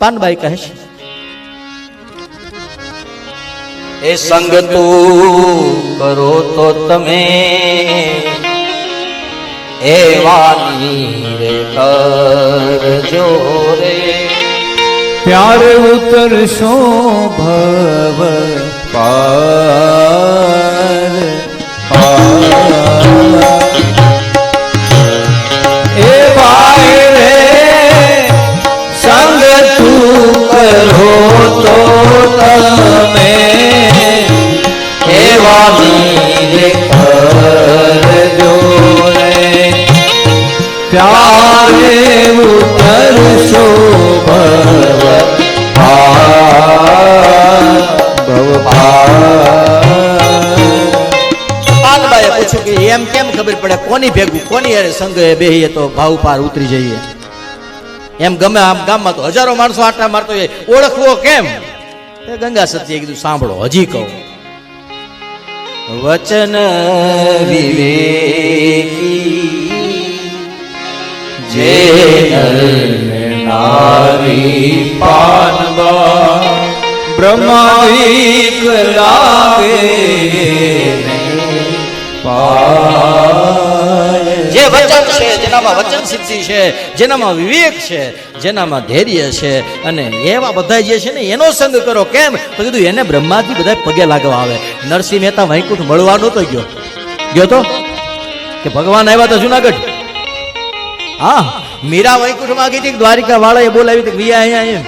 પાનબાઈ કહે છે. એ સંગ તું કરો તો તમે એવાની રે કરજો રે. પ્યાર ઉતરશો ભવ પાર ખબર પડે કોની ભેગું, કોની અરે સંઘ બેહીએ તો ભાવ પાર ઉતરી જઈએ. એમ ગમે આમ ગામમાં તો હજારો માણસો આટા મારતો હોય, ઓળખવો કેમ? ગંગા સતીએ કીધું, સાંભળો, હજી કહું. વચન જે નારી પાનવા પાય જે વચન છે, જેનામાં વચન સિદ્ધિ છે, જેનામાં વિવેક છે, જેનામાં ધૈર્ય છે, અને એવા બધા જે છે ને, એનો સંગ કરો. કેમ? તો કીધું, એને બ્રહ્માજી બધા પગે લાગવા આવે. નરસિંહ મહેતા વૈકુંઠ મળવા નહોતો ગયો. ગયો તો? કે ભગવાન આવ્યા તો જુનાગઢ? હા. મીરા વૈકુંઠમાં ગઈ હતી દ્વારિકા વાળાએ બોલાવી હતી વિયા અહીંયા એમ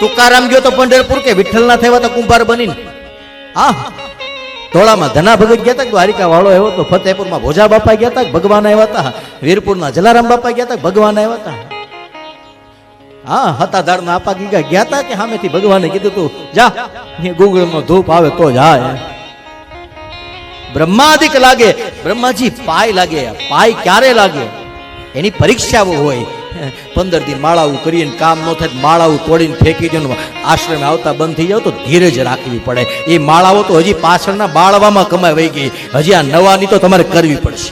તુકારામ ગયો તો પંઢરપુર કે વિઠ્ઠલના થયા તો કુંભાર બનીને. હા. ધોળામાં ધના ભગત ગયા હતા દ્વારિકા વાળો આવ્યો તો ફતેપુરમાં ભોજા બાપા ગયા હતા ભગવાન આવ્યા હતા વીરપુરના જલારામ બાપા ગયા હતા ભગવાન આવ્યા હતા હા હતા ધાડના આપા ગીગા ગયા હતા કે સામેથી ભગવાને કીધું તું, જા ગુગળ નો ધૂપ આવે તો જા એમ. બ્રહ્માદિક લાગે, બ્રહ્માજી પાય લાગે, પાય ક્યારે લાગે એની પરીક્ષાઓ હોય પંદર દિન માળાવું કરીને કામ ન થાય માળાવું તોડીને ફેંકી દો ને આશ્રમે આવતા બંધ થઈ જાવ તો ધીરજ રાખવી પડે. એ માળાઓ તો હજી પાછળના બાળવામાં કમાઈ ગઈ. હજી આ નવાની તો તમારે કરવી પડશે.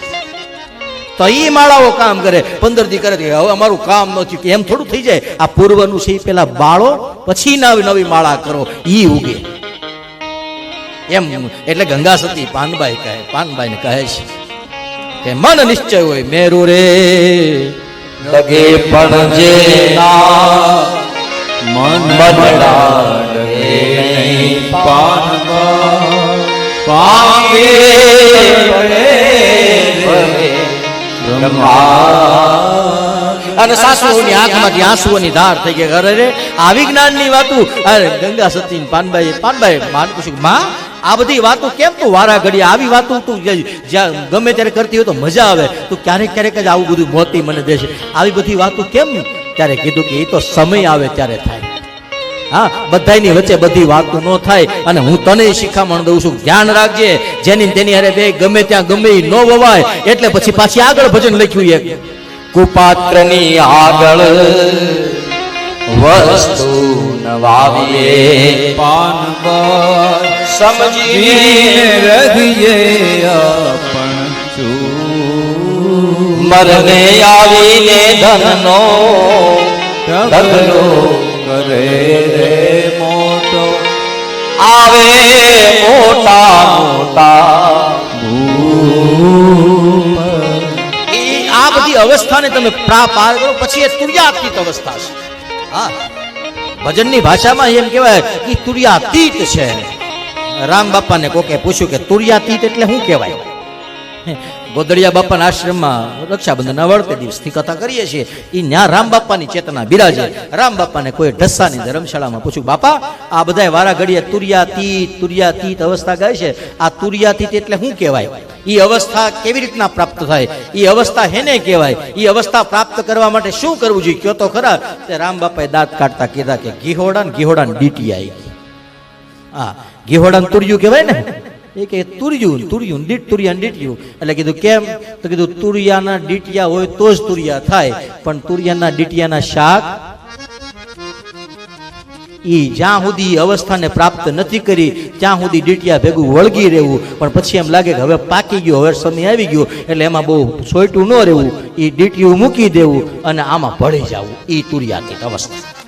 તો એ માળાઓ કામ કરે. પંદર દી કરે હવે અમારું કામ નથી થયું. એમ થોડું થઈ જાય. આ પૂર્વનું છે એ પેલા બાળો, પછી નવી નવી માળા કરો. એ ઉગે. એમ એટલે ગંગા સતી પાનબાઈ કહે, પાનબાઈને કહે છે કે, મન નિશ્ચય હોય મેરુ રે. લગે પણ જે ના મન બદલાડે પાન પાનવા અને સાસુઓની આંખમાંથી આંસુઓની ધાર થઈ ગઈ, અરે આવી જ્ઞાનની વાતું, અરે ગંગા સતી પાનબાઈ પાનબાઈ માન પૂછ્યું માં આ બધી વાતો કેમ તું વારા ઘડી આવી વાતો તું જ્યાં ગમે ત્યારે કરતી હોય તો મજા આવે. તું ક્યારેક ક્યારેક જ આવું બધું મોતી મને દેશે આવી બધી વાતો કેમ? ત્યારે કીધું કે એ તો સમય આવે ત્યારે થાય. હા બધાની વચ્ચે બધી વાતો ન થાય. અને હું તને શિખામણ દઉં છું. ધ્યાન રાખજે. જેની તેની હારે બે ગમે ત્યાં ગમે ન વવાય. એટલે પછી પાછી આગળ ભજન લખ્યું એક. કુપાત્રની આગળ વસ્તુ નવાવીએ. પાનવા સમજીને જીને રઘિયે આપણ ચૂ મરને આવીને ધનનો ઢગલો કરે રે મોટો આવે મોટા મોટા ભૂપ ઈ આ બધી અવસ્થાને તમે પ્રા પાર કરો પછી એ તુર્યાતીત અવસ્થા છે. હા. ભજનની ભાષામાં એમ કહેવાય કે તુર્યાતીત છે. રામ બાપાને કોકે પૂછ્યું કે તુરિયાતીત એટલે શું કહેવાય? ગોદડિયા બાપાના આશ્રમમાં રક્ષાબંધનના વળતે દિવસની કથા કરીએ છીએ. એ ન્યા રામ બાપાની ચેતના બિરાજે. રામ બાપાને કોઈ ઢસાની ધર્મશાળામાં પૂછ્યું, બાપા, આ બધાય વારા ઘડીએ તુર્યા તીત અવસ્થા ગાય છે. આ તુર્યાતીત એટલે શું કહેવાય? એ અવસ્થા કેવી રીતના પ્રાપ્ત થાય? એ અવસ્થા હેને કહેવાય? એ અવસ્થા પ્રાપ્ત કરવા માટે શું કરવું જોઈએ? કયો તો ખરા. તે રામ બાપાએ દાંત કાઢતા કીધા કે ઘીહોડા ને ઘીહોડા ને ડીટી આવી હા ઘીહોડા તુર્યું કહેવાય ને? એ કે તુર્યું તુર્યું દીટ તુરિયા દીટ્યું એટલે કીધું કેમ? તો કીધું તુરિયાના ડીટિયા હોય તો જ તુરિયા થાય. પણ તુરિયાના ડીટિયાના શાક ઈ જ્યાં સુધી અવસ્થાને પ્રાપ્ત નથી કરી, ત્યાં સુધી ડીટિયા ભેગું વળગી રહેવું. પણ પછી એમ લાગે કે હવે પાકી ગયો, હવે સમય આવી ગયો, એટલે એમાં બહુ સોયટું ન રહેવું. એ ડીટિયું મૂકી દેવું અને આમાં ભળી જવું. એ તુરિયાતીત અવસ્થા.